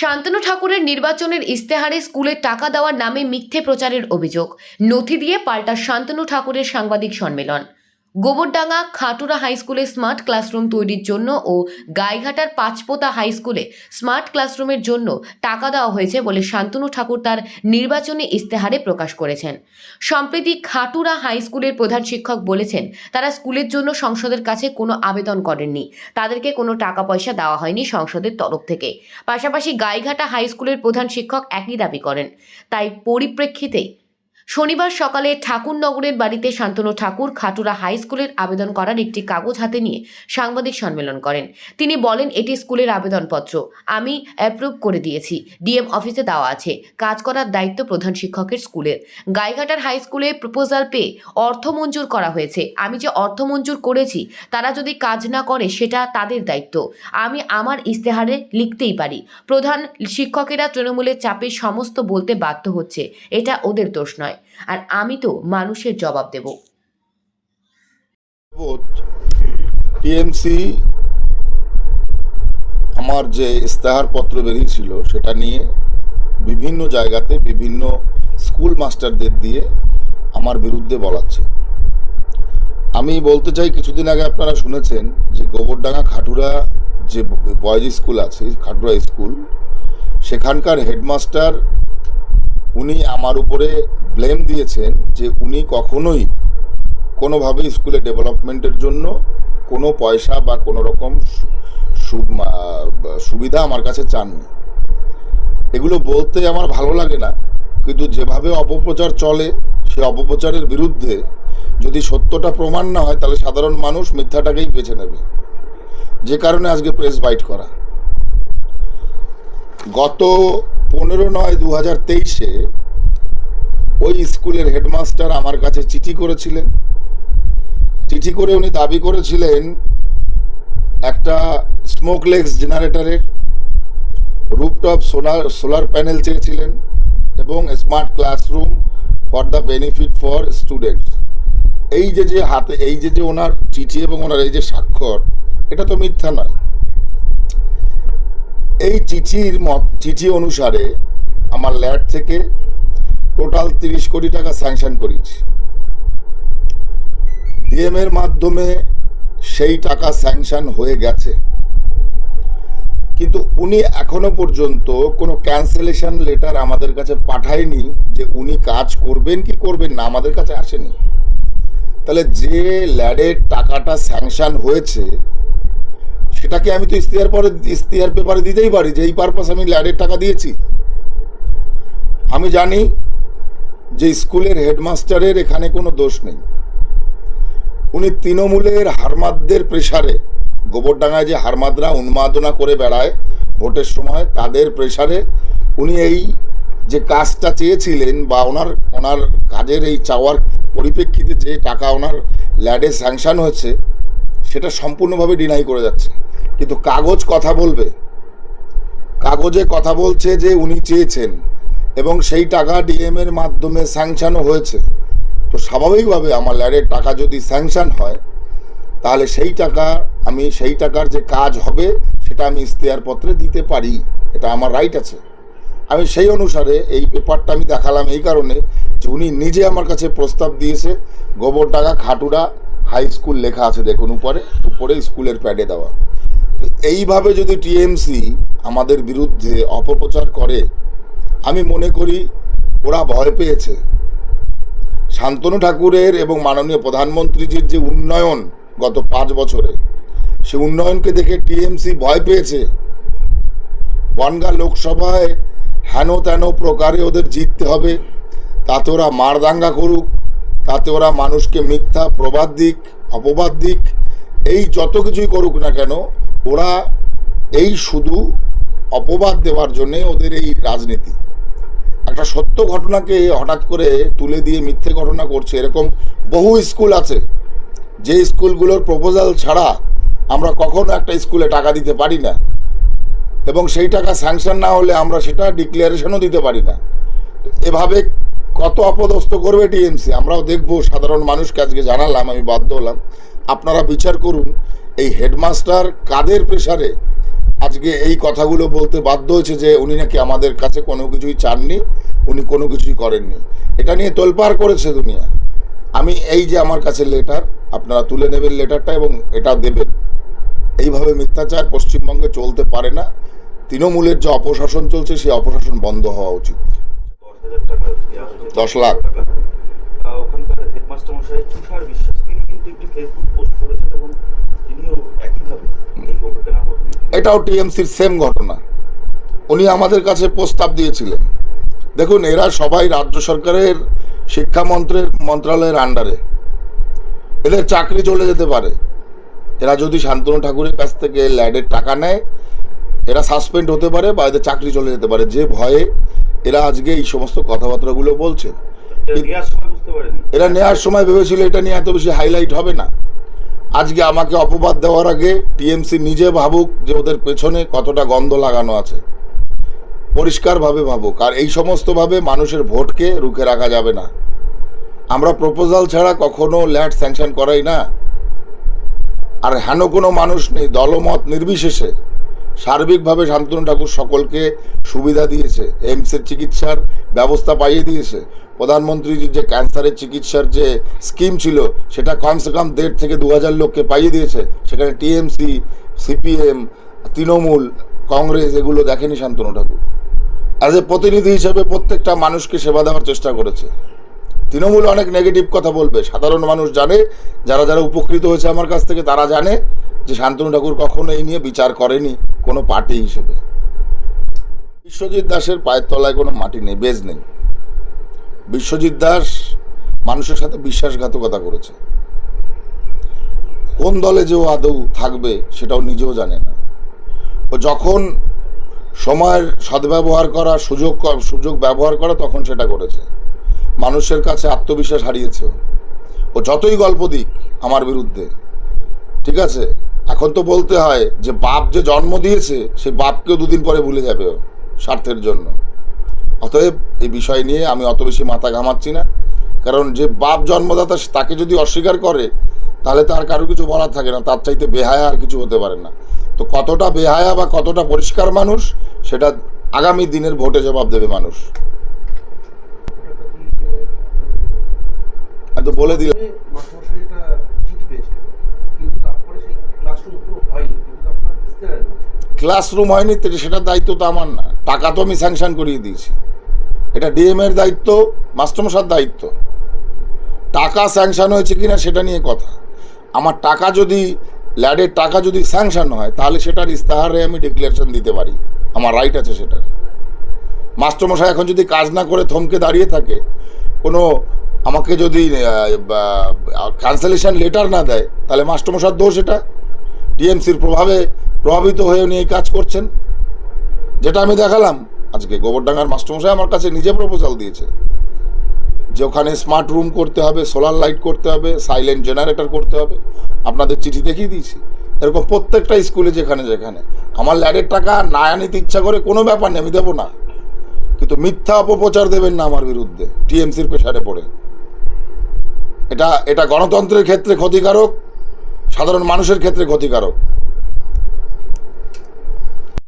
শান্তনু ঠাকুরের নির্বাচনের ইস্তেহারে স্কুলে টাকা দেওয়ার নামে মিথ্যে প্রচারের অভিযোগ। নথি দিয়ে পাল্টা শান্তনু ঠাকুরের সাংবাদিক সম্মেলন। গোবরডাঙ্গা খাটুরা হাই স্কুলে স্মার্ট ক্লাসরুম তৈরির জন্য ও গাইঘাটার পাঁচপোতা হাই স্কুলে স্মার্ট ক্লাসরুমের জন্য টাকা দেওয়া হয়েছে বলে শান্তনু ঠাকুর তার নির্বাচনী ইস্তেহারে প্রকাশ করেছেন। সম্প্রতি খাটুরা হাই স্কুলের প্রধান শিক্ষক বলেছেন, তারা স্কুলের জন্য সংসদের কাছে কোনো আবেদন করেননি। তাদেরকে কোনো টাকা পয়সা দেওয়া হয়নি সংসদের তরফ থেকে। পাশাপাশি গাইঘাটা হাই স্কুলের প্রধান শিক্ষক একই দাবি করেন। তাই পরিপ্রেক্ষিতে শনিবার সকালে ঠাকুরনগরের বাড়িতে শান্তনু ঠাকুর খাটুরা হাই স্কুলের আবেদন করার একটি কাগজ হাতে নিয়ে সাংবাদিক সম্মেলন করেন। তিনি বলেন, এটি স্কুলের আবেদনপত্র। আমি অ্যাপ্রুভ করে দিয়েছি। ডিএম অফিসে দেওয়া আছে। কাজ করার দায়িত্ব প্রধান শিক্ষকের স্কুলের। গাইঘাটার হাই স্কুলে প্রপোজাল পেয়ে অর্থ মঞ্জুর করা হয়েছে। আমি যে অর্থ মঞ্জুর করেছি, তারা যদি কাজ না করে, সেটা তাদের দায়িত্ব। আমি আমার ইস্তেহারে লিখতেই পারি। প্রধান শিক্ষকেরা তৃণমূলের চাপে সমস্ত বলতে বাধ্য হচ্ছে। এটা ওদের দোষ নয়। আর আমি তো মানুষের জবাব দেব। টিএমসি আমার যে ইস্তেহার পত্র বেরিয়েছিল সেটা নিয়ে বিভিন্ন জায়গাতে বিভিন্ন স্কুল মাস্টারদের দিয়ে আমার বিরুদ্ধে বলাচ্ছে। আমি বলতে চাই, কিছুদিন আগে আপনারা শুনেছেন যে গোবরডাঙ্গা খাটুরা যে বয়েজ স্কুল আছে, খাটুরা স্কুল, সেখানকার হেডমাস্টার উনি আমার উপরে ব্লেম দিয়েছেন যে উনি কখনোই কোনোভাবে স্কুলে ডেভেলপমেন্টের জন্য কোনো পয়সা বা কোনো রকম সুবিধা আমার কাছে চাননি। এগুলো বলতে আমার ভালো লাগে না, কিন্তু যেভাবে অপপ্রচার চলে, সে অপপ্রচারের বিরুদ্ধে যদি সত্যটা প্রমাণ না হয়, তাহলে সাধারণ মানুষ মিথ্যাটাকেই বেছে নেবে। যে কারণে আজকে প্রেস বাইট করা। গত পনেরো নয় দু হাজার তেইশে ওই স্কুলের হেডমাস্টার আমার কাছে চিঠি করেছিলেন। চিঠি করে উনি দাবি করেছিলেন, একটা স্মোকলেস জেনারেটরের রুপটপ সোলার সোলার প্যানেল চেয়েছিলেন এবং smart classroom for the benefit for students এই যে যে হাতে, এই যে যে ওনার চিঠি এবং ওনার এই যে স্বাক্ষর, এটা তো মিথ্যা নয়। এই চিঠির মত, চিঠি অনুসারে আমার ল্যাড থেকে টোটাল তিরিশ কোটি টাকা স্যাংশন করিয়েছি। ডিএম এর মাধ্যমে সেই টাকা স্যাংশন হয়ে গেছে। কিন্তু উনি এখনও পর্যন্ত কোনো ক্যান্সেলেশন লেটার আমাদের কাছে পাঠায়নি যে উনি কাজ করবেন কি করবেন না, আমাদের কাছে আসেনি। তাহলে যে ল্যাডের টাকাটা স্যাংশন হয়েছে সেটাকে আমি তো ইস্তিহার পরে, ইস্তিহার পেপারে দিতেই পারি যে এই পারপাস আমি ল্যাডের টাকা দিয়েছি। আমি জানি যে স্কুলের হেডমাস্টারের এখানে কোনো দোষ নেই। উনি তৃণমূলের হারমাদদের প্রেসারে গোবরডাঙ্গায় যে হারমাদরা উন্মাদনা করে বেড়ায় ভোটের সময়, তাদের প্রেসারে উনি এই যে কাজটা চেয়েছিলেন বা ওনার ওনার কাজের এই চাওয়ার পরিপ্রেক্ষিতে যে টাকা ওনার ল্যাডে স্যাংশন হয়েছে সেটা সম্পূর্ণভাবে ডিনাই করে যাচ্ছে। কিন্তু কাগজ কথা বলবে। কাগজে কথা বলছে যে উনি চেয়েছেন এবং সেই টাকা ডিএম এর মাধ্যমে স্যাংশনও হয়েছে। তো স্বাভাবিকভাবে আমার ল্যাডের টাকা যদি স্যাংশন হয়, তাহলে সেই টাকা আমি, সেই টাকার যে কাজ হবে, সেটা আমি ইস্তেহার পত্রে দিতে পারি। এটা আমার রাইট আছে। আমি সেই অনুসারে এই পেপারটা আমি দেখালাম এই কারণে যে উনি নিজে আমার কাছে প্রস্তাব দিয়েছে, গোবর টাকা খাটুরা হাই স্কুল লেখা আছে দেখুন উপরে উপরে স্কুলের প্যাডে দেওয়া। এইভাবে যদি টিএমসি আমাদের বিরুদ্ধে অপপ্রচার করে, আমি মনে করি ওরা ভয় পেয়েছে। শান্তনু ঠাকুরের এবং মাননীয় প্রধানমন্ত্রীজির যে উন্নয়ন গত পাঁচ বছরে, সে উন্নয়নকে দেখে টিএমসি ভয় পেয়েছে। বনগা লোকসভায় হেন তেন প্রকারে ওদের জিততে হবে, তাতে ওরা মারদাঙ্গা করুক তাতে ওরা মানুষকে মিথ্যা প্রবাদ দিক অপবাদ দিক এই যত কিছুই করুক না কেন, ওরা এই শুধু অপবাদ দেওয়ার জন্যে ওদের এই রাজনীতি। একটা সত্য ঘটনাকে হঠাৎ করে তুলে দিয়ে মিথ্যে ঘটনা করছে, এরকম বহু স্কুল আছে। যে স্কুলগুলোর প্রপোজাল ছাড়া আমরা কখনো একটা স্কুলে টাকা দিতে পারি না। এবং সেই টাকা স্যাংশন না হলে আমরা সেটা ডিক্লারেশনও দিতে পারি না। এভাবে কত অপদস্থ করবে টিএমসি? আমরাও দেখব, সাধারণ মানুষকে আজকে জানালাম, আমি বাধ্য হলাম। আপনারা বিচার করুন, এই হেডমাস্টার কাদের প্রেসারে আজকে এই কথাগুলো বলতে বাধ্য হয়েছে যে উনি নাকি আমাদের কাছে কোনো কিছুই চাননি, উনি কোনো কিছুই করেননি। এটা নিয়ে তোলপাড় করেছে দুনিয়া। আমি এই যে আমার কাছে লেটার আপনারা তুলে নেবেন লেটারটা এবং এটা দেবেন। এইভাবে মিথ্যাচার পশ্চিমবঙ্গে চলতে পারে না। তৃণমূলের যে অপশাসন চলছে, সেই অপশাসন বন্ধ হওয়া উচিত। দশ লাখ। ওখানকার হেডমাস্টার মশাই তুষার বিশ্বাস তিনি কিন্তু একটি ফেসবুক পোস্ট করেছেন এবং তিনিও একইভাবে এই গোবরডাঙ্গা এটাও টিএমসির সেম ঘটনা। উনি আমাদের কাছে প্রস্তাব দিয়েছিলেন। দেখুন এরা সবাই রাজ্য সরকারের শিক্ষামন্ত্রের মন্ত্রণালয়ের আন্ডারে এদের চাকরি চলে যেতে পারে। এরা যদি শান্তনু ঠাকুরের কাছ থেকে ল্যাডের টাকা নেয় এরা সাসপেন্ড হতে পারে বা এদের চাকরি চলে যেতে পারে। যে ভয়ে এরা আজকে এই সমস্ত কথাবার্তাগুলো বলছে এটা নেওয়ার সময় বুঝতে পারেনি। এরা নেওয়ার সময় ভেবেছিল এটা নিয়ে এত বেশি হাইলাইট হবে না। আজকে আমাকে অপবাদ দেওয়ার আগে টিএমসি নিজে ভাবুক যে ওদের পেছনে কতটা গন্ধ লাগানো আছে। পরিষ্কারভাবে ভাবুক। আর এই সমস্তভাবে মানুষের ভোটকে রুখে রাখা যাবে না। আমরা প্রপোজাল ছাড়া কখনো ল্যাট স্যাংশন করাই না। আর হেন কোনো মানুষ নেই দলমত নির্বিশেষে সার্বিকভাবে শান্তনু ঠাকুর সকলকে সুবিধা দিয়েছে এইমসের চিকিৎসার ব্যবস্থা পাইয়ে দিয়েছে। প্রধানমন্ত্রীর যে ক্যান্সারের চিকিৎসার যে স্কিম ছিল, সেটা কমসে কম দেড় থেকে দু হাজার লোককে পাইয়ে দিয়েছে। সেখানে টিএমসি, সিপিএম, তৃণমূল, কংগ্রেস এগুলো দেখেনি শান্তনু ঠাকুর। অ্যাজ এ প্রতিনিধি হিসেবে প্রত্যেকটা মানুষকে সেবা দেওয়ার চেষ্টা করেছে। তৃণমূল অনেক নেগেটিভ কথা বলবে। সাধারণ মানুষ জানে, যারা যারা উপকৃত হয়েছে আমার কাছ থেকে, তারা জানে যে শান্তনু ঠাকুর কখনো এই নিয়ে বিচার করেনি কোনো পার্টি হিসেবে। বিশ্বজিৎ দাসের পায়ের তলায় কোনো মাটি নেই, বেজ নেই। বিশ্বজিৎ দাস মানুষের সাথে বিশ্বাসঘাতকতা করেছে। কোন দলে যে ও আদৌ থাকবে সেটাও নিজেও জানে না। ও যখন সময়ের সদ্ব্যবহার করা সুযোগ সুযোগ ব্যবহার করা, তখন সেটা করেছে। মানুষের কাছে আত্মবিশ্বাস হারিয়েছে ও। যতই গল্প দিক আমার বিরুদ্ধে, ঠিক আছে? এখন তো বলতে হয় যে বাপ যে জন্ম দিয়েছে সেই বাপকেও দুদিন পরে ভুলে যাবে স্বার্থের জন্য। অতএব এই বিষয় নিয়ে আমি অত বেশি মাথা ঘামাচ্ছি না। কারণ যে বাপ জন্মদাতা তাকে যদি অস্বীকার করে, তাহলে তার কারও কিছু বলার থাকে না, তার চাইতে বেহায়া আর কিছু হতে পারে না। তো কতটা বেহায়া বা কতটা পরিষ্কার মানুষ, সেটা আগামী দিনের ভোটে জবাব দেবে মানুষ আমি তো বলে দিলাম ক্লাসরুম হয়নি সেটার দায়িত্ব তো আমার না। টাকা তো আমি স্যাংশন করিয়ে দিয়েছি। এটা ডিএম এর দায়িত্ব মাস্টারমশার দায়িত্ব। টাকা স্যাংশন হয়েছে কিনা সেটা নিয়ে কথা। আমার টাকা যদি ল্যাডের টাকা যদি স্যাংশন হয় তাহলে সেটার ইস্তাহারে আমি ডিক্লারেশন দিতে পারি। আমার রাইট আছে সেটার। মাস্টারমশাই এখন যদি কাজ না করে থমকে দাঁড়িয়ে থাকে কোনো আমাকে যদি ক্যান্সেলেশন লেটার না দেয়, তাহলে মাস্টারমশার দোষ এটা। টিএমসির প্রভাবে প্রভাবিত হয়ে উনি এই কাজ করছেন। যেটা আমি দেখালাম, আজকে গোবরডাঙ্গার মাস্টারমশাই আমার কাছে নিজে প্রপোজাল দিয়েছে। যে ওখানে স্মার্ট রুম করতে হবে সোলার লাইট করতে হবে সাইলেন্ট জেনারেটর করতে হবে। আপনাদের চিঠি দেখিয়ে দিয়েছি। এরকম প্রত্যেকটা স্কুলে যেখানে যেখানে। আমার ল্যাডের টাকা না নিতে ইচ্ছা করে কোনো ব্যাপার নেই, আমি দেবো না। কিন্তু মিথ্যা অপপ্রচার দেবেন না আমার বিরুদ্ধে, টিএমসির প্রেশারে পড়ে। এটা এটা গণতন্ত্রের ক্ষেত্রে ক্ষতিকারক সাধারণ মানুষের ক্ষেত্রে ক্ষতিকারক।